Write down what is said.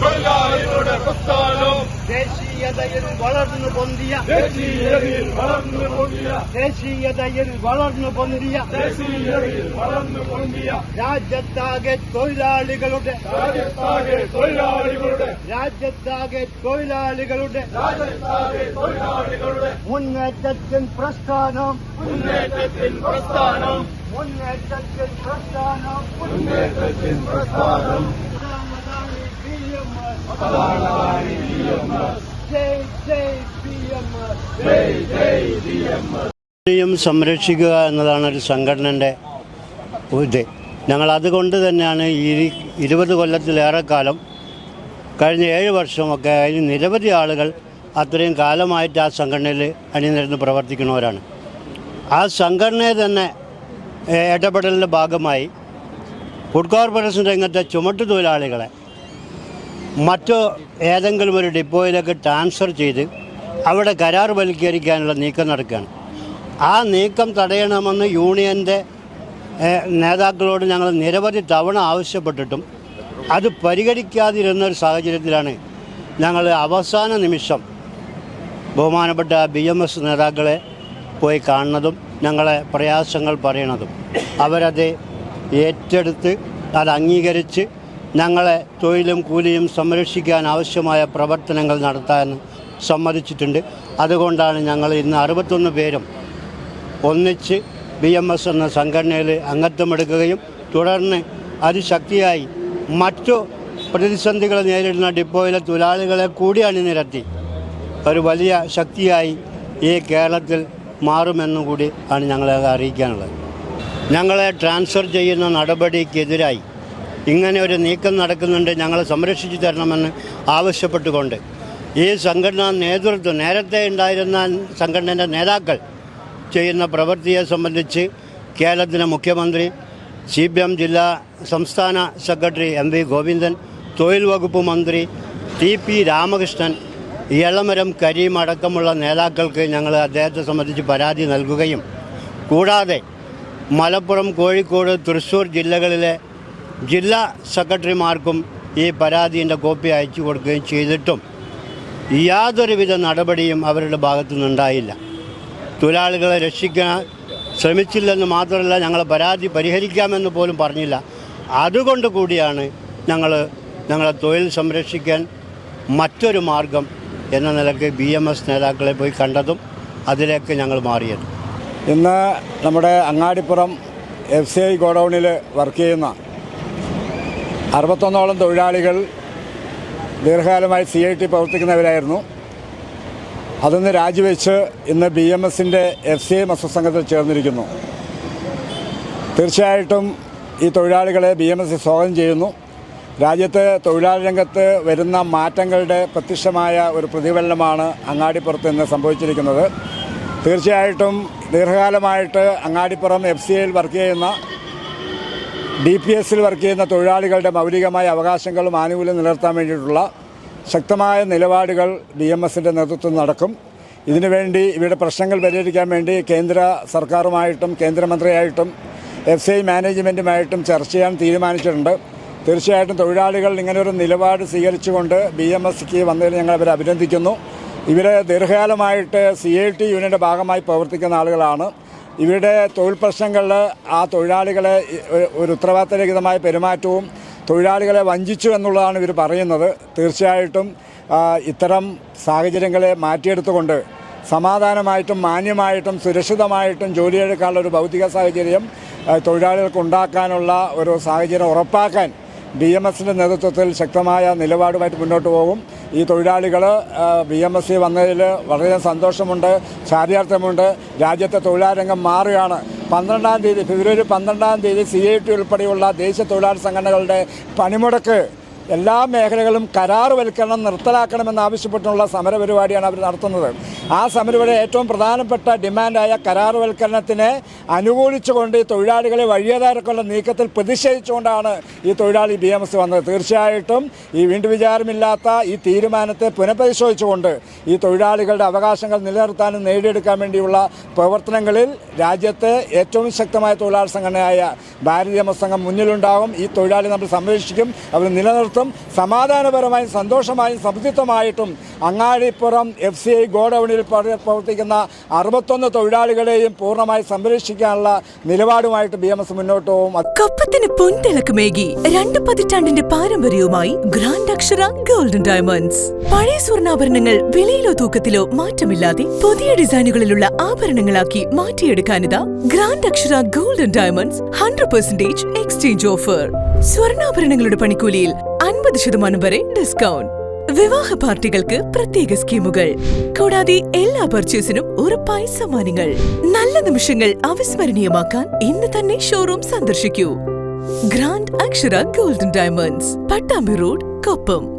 തൊഴിലാളികളുടെ ദേശീയതയിൽ വളർന്നു പൊന്തിയ ദേശീയതയിൽ വളർന്നു ദേശീയതയിൽ വളർന്നു പൊന്തിയ ദേശീയതയിൽ വളർന്നു പൊങ്ങിയ രാജ്യത്താകെ തൊഴിലാളികളുടെ രാജ്യത്താകെ തൊഴിലാളികളുടെ രാജ്യത്താകെ തൊഴിലാളികളുടെ രാജ്യത്താകെ തൊഴിലാളികളുടെ മുന്നേറ്റത്തിൻ പ്രസ്ഥാനം മുന്നേറ്റത്തിൻ പ്രസ്ഥാനം മുന്നേറ്റത്തിൻ പ്രസ്ഥാനം മുന്നേറ്റത്തിൻ പ്രസ്ഥാനം എം യും സംരക്ഷിക്കുക എന്നതാണ് ഒരു സംഘടനന്റെ ഇത്. ഞങ്ങൾ അതുകൊണ്ട് തന്നെയാണ് ഈ ഇരുപത് കൊല്ലത്തിലേറെ കാലം കഴിഞ്ഞ ഏഴ് വർഷമൊക്കെ അതിന് നിരവധി ആളുകൾ അത്രയും കാലമായിട്ട് ആ സംഘടനയിൽ അണിനിരന്ന് പ്രവർത്തിക്കുന്നവരാണ്. ആ സംഘടനയെ തന്നെ ഇടപെടലിന്റെ ഭാഗമായി ഫുഡ് കോർപ്പറേഷൻ രംഗത്തെ ചുമട്ടു തൊഴിലാളികളെ മറ്റു ഏതെങ്കിലും ഒരു ഡിപ്പോയിലേക്ക് ട്രാൻസ്ഫർ ചെയ്ത് അവിടെ കരാർ വൽക്കരിക്കാനുള്ള നീക്കം നടക്കുകയാണ്. ആ നീക്കം തടയണമെന്ന് യൂണിയന്റെ നേതാക്കളോട് ഞങ്ങൾ നിരവധി തവണ ആവശ്യപ്പെട്ടിട്ടും അത് പരിഗണിക്കാതിരുന്ന ഒരു സാഹചര്യത്തിലാണ് ഞങ്ങൾ അവസാന നിമിഷം ബഹുമാനപ്പെട്ട ബി എം എസ് നേതാക്കളെ പോയി കാണുന്നതും ഞങ്ങളെ പ്രയാസങ്ങൾ പറയണതും. അവരത് ഏറ്റെടുത്ത് അത് അംഗീകരിച്ച് ഞങ്ങളെ തൊഴിലും കൂലിയും സംരക്ഷിക്കാൻ ആവശ്യമായ പ്രവർത്തനങ്ങൾ നടത്താൻ സമ്മതിച്ചിട്ടുണ്ട്. അതുകൊണ്ടാണ് ഞങ്ങൾ ഇന്ന് അറുപത്തൊന്ന് പേരും ഒന്നിച്ച് ബി എം എസ് എന്ന സംഘടനയിൽ അംഗത്വമെടുക്കുകയും തുടർന്ന് അതിശക്തിയായി മറ്റു പ്രതിസന്ധികൾ നേരിടുന്ന ഡിപ്പോയിലെ തൊഴിലാളികളെ കൂടി അണിനിരത്തി ഒരു വലിയ ശക്തിയായി ഈ കേരളത്തിൽ മാറുമെന്നും കൂടി ആണ് ഞങ്ങളെ അറിയിക്കാനുള്ളത്. ഞങ്ങളെ ട്രാൻസ്ഫർ ചെയ്യുന്ന നടപടിക്കെതിരായി ഇങ്ങനെ ഒരു നീക്കം നടക്കുന്നുണ്ട്. ഞങ്ങളെ സംരക്ഷിച്ചു തരണമെന്ന് ആവശ്യപ്പെട്ടുകൊണ്ട് ഈ സംഘടനാ നേതൃത്വം നേരത്തെ ഉണ്ടായിരുന്ന സംഘടനയുടെ നേതാക്കൾ ചെയ്യുന്ന പ്രവൃത്തിയെ സംബന്ധിച്ച് കേരളത്തിലെ മുഖ്യമന്ത്രി സി പി എം ജില്ലാ സംസ്ഥാന സെക്രട്ടറി എം വി ഗോവിന്ദൻ തൊഴിൽ വകുപ്പ് മന്ത്രി ടി പി രാമകൃഷ്ണൻ ഇളമരം കരീം അടക്കമുള്ള നേതാക്കൾക്ക് ഞങ്ങൾ അദ്ദേഹത്തെ സംബന്ധിച്ച് പരാതി നൽകുകയും കൂടാതെ മലപ്പുറം കോഴിക്കോട് തൃശ്ശൂർ ജില്ലകളിലെ ജില്ലാ സെക്രട്ടറിമാർക്കും ഈ പരാതിന്റെ കോപ്പി അയച്ചു കൊടുക്കുകയും ചെയ്തിട്ടും യാതൊരുവിധ നടപടിയും അവരുടെ ഭാഗത്തു നിന്നുണ്ടായില്ല തൊഴിലാളികളെ രക്ഷിക്കാൻ ശ്രമിച്ചില്ലെന്ന് മാത്രമല്ല ഞങ്ങൾ പരാതി പരിഹരിക്കാമെന്ന് പോലും പറഞ്ഞില്ല. അതുകൊണ്ട് കൂടിയാണ് ഞങ്ങൾ ഞങ്ങളെ തൊഴിൽ സംരക്ഷിക്കാൻ മറ്റൊരു മാർഗം എന്ന നിലയ്ക്ക് ബി എം എസ് നേതാക്കളെ പോയി കണ്ടതും അതിലേക്ക് ഞങ്ങൾ മാറിയത്. ഇന്ന് നമ്മുടെ അങ്ങാടിപ്പുറം എഫ് സി ഐ ഗോഡൗണിൽ വർക്ക് ചെയ്യുന്ന അറുപത്തൊന്നോളം തൊഴിലാളികൾ ദീർഘകാലമായി സി ഐ ടി പ്രവർത്തിക്കുന്നവരായിരുന്നു. അതൊന്ന് രാജിവെച്ച് ഇന്ന് ബി എം എസിന്റെ എഫ് സി ഐ മസ്സംഘത്തിൽ ചേർന്നിരിക്കുന്നു. തീർച്ചയായിട്ടും ഈ തൊഴിലാളികളെ ബി എം എസ് സ്വാഗതം ചെയ്യുന്നു. രാജ്യത്ത് തൊഴിലാളി രംഗത്ത് വരുന്ന മാറ്റങ്ങളുടെ പ്രത്യക്ഷമായ ഒരു പ്രതിഫലനമാണ് അങ്ങാടിപ്പുറത്ത് ഇന്ന് സംഭവിച്ചിരിക്കുന്നത്. തീർച്ചയായിട്ടും ദീർഘകാലമായിട്ട് അങ്ങാടിപ്പുറം എഫ് സി ഐയിൽ വർക്ക് ചെയ്യുന്ന ഡി പി എസിൽ വർക്ക് ചെയ്യുന്ന തൊഴിലാളികളുടെ മൗലികമായ അവകാശങ്ങളും ആനുകൂല്യം നിലനിർത്താൻ വേണ്ടിയിട്ടുള്ള ശക്തമായ നിലപാടുകൾ ഡി എം എസിന്റെ നേതൃത്വം നടക്കും. ഇതിനുവേണ്ടി ഇവരുടെ പ്രശ്നങ്ങൾ പരിഹരിക്കാൻ വേണ്ടി കേന്ദ്ര സർക്കാരുമായിട്ടും കേന്ദ്രമന്ത്രിയായിട്ടും എഫ് സി ഐ മാനേജ്മെന്റുമായിട്ടും ചർച്ച ചെയ്യാൻ തീരുമാനിച്ചിട്ടുണ്ട്. തീർച്ചയായിട്ടും തൊഴിലാളികൾ ഇങ്ങനൊരു നിലപാട് സ്വീകരിച്ചുകൊണ്ട് ബി എം എസ്ക്ക് വന്നതിൽ ഞങ്ങൾ അവരെ അഭിനന്ദിക്കുന്നു. ഇവർ ദീർഘകാലമായിട്ട് സി ഐ ടി യൂണിയന്റെ ഭാഗമായി പ്രവർത്തിക്കുന്ന ആളുകളാണ്. ഇവരുടെ തൊഴിൽ പ്രശ്നങ്ങളിൽ ആ തൊഴിലാളികളെ ഒരു- ഉത്തരവാദിത്തരഹിതമായ പെരുമാറ്റവും തൊഴിലാളികളെ വഞ്ചിച്ചു എന്നുള്ളതാണ് ഇവർ പറയുന്നത്. തീർച്ചയായിട്ടും ഇത്തരം സാഹചര്യങ്ങളെ മാറ്റിയെടുത്തുകൊണ്ട് സമാധാനമായിട്ടും മാന്യമായിട്ടും സുരക്ഷിതമായിട്ടും ജോലിയെടുക്കാനുള്ള ഒരു ഭൗതിക സാഹചര്യം തൊഴിലാളികൾക്ക് ഉണ്ടാക്കാനുള്ള ഒരു സാഹചര്യം ഉറപ്പാക്കാൻ ബി എം എസിന്റെ നേതൃത്വത്തിൽ ശക്തമായ നിലപാടുമായിട്ട് മുന്നോട്ട് പോകും. ഈ തൊഴിലാളികൾ ബി എം എസ് സി വന്നതിൽ വളരെ സന്തോഷമുണ്ട് ചാരിയാർത്ഥമുണ്ട് രാജ്യത്തെ തൊഴിലാരംഗം മാറുകയാണ്. പന്ത്രണ്ടാം തീയതി ഫെബ്രുവരി പന്ത്രണ്ടാം തീയതി സി ഐ ടി ഉൾപ്പെടെയുള്ള ദേശീയ തൊഴിലാളി സംഘടനകളുടെ പണിമുടക്ക് എല്ലാ മേഖലകളും കരാറുവൽക്കരണം നിർത്തലാക്കണമെന്ന് ആവശ്യപ്പെട്ടുള്ള സമരപരിപാടിയാണ് അവർ നടത്തുന്നത്. ആ സമരപരിപാടി ഏറ്റവും പ്രധാനപ്പെട്ട ഡിമാൻഡായ കരാറുവൽക്കരണത്തിനെ അനുകൂലിച്ചുകൊണ്ട് ഈ തൊഴിലാളികളെ വഴിയതാരക്കുള്ള നീക്കത്തിൽ പ്രതിഷേധിച്ചുകൊണ്ടാണ് ഈ തൊഴിലാളി ബി എം എസ് വന്നത്. തീർച്ചയായിട്ടും ഈ വീണ്ടും വിചാരമില്ലാത്ത ഈ തീരുമാനത്തെ പുനഃപരിശോധിച്ചുകൊണ്ട് ഈ തൊഴിലാളികളുടെ അവകാശങ്ങൾ നിലനിർത്താനും നേടിയെടുക്കാൻ വേണ്ടിയുള്ള പ്രവർത്തനങ്ങളിൽ രാജ്യത്തെ ഏറ്റവും ശക്തമായ തൊഴിലാളി സംഘടനയായ ഭാരതീയ സംഘം മുന്നിലുണ്ടാകും ഈ തൊഴിലാളി നമ്മൾ സംരക്ഷിക്കും. അവർ നിലനിർത്തും. തീർത്തും സമാധാനപരമായും സന്തോഷമായും സംതൃപ്തമായിട്ടും അങ്ങാടിപ്പുറം എഫ് സി ഐ ഗോഡൌണിൽ പ്രവർത്തിക്കുന്ന അറുപത്തൊന്ന് തൊഴിലാളികളെയും പൂർണമായി സംരക്ഷിക്കാനുള്ള നിലപാടുമായിട്ട് ബി എം എസ് മുന്നോട്ട് പോകും കപ്പത്തിന് രണ്ട് പതിറ്റാണ്ടിന്റെ പാരമ്പര്യവുമായി ഗ്രാൻഡ് അക്ഷര ഗോൾഡൻ ഡയമണ്ട്സ് പഴയ സ്വർണാഭരണങ്ങൾ വിലയിലോ തൂക്കത്തിലോ മാറ്റമില്ലാതെ പുതിയ ഡിസൈനുകളിലുള്ള ആഭരണങ്ങളാക്കി മാറ്റിയെടുക്കാനിതാ grand Akshara golden diamonds hundred percentage exchange offer സ്വർണാഭരണങ്ങളുടെ പണിക്കൂലിയിൽ അൻപത് ശതമാനം വരെ ഡിസ്കൗണ്ട് വിവാഹ പാർട്ടികൾക്ക് പ്രത്യേക സ്കീമുകൾ. കൂടാതെ എല്ലാ പർച്ചേസിനും ഉറപ്പായ സമ്മാനങ്ങൾ നല്ല നിമിഷങ്ങൾ അവിസ്മരണീയമാക്കാൻ ഇന്ന് തന്നെ ഷോറൂം സന്ദർശിക്കൂ. Grand Akshara golden diamonds Pattambi road Koppam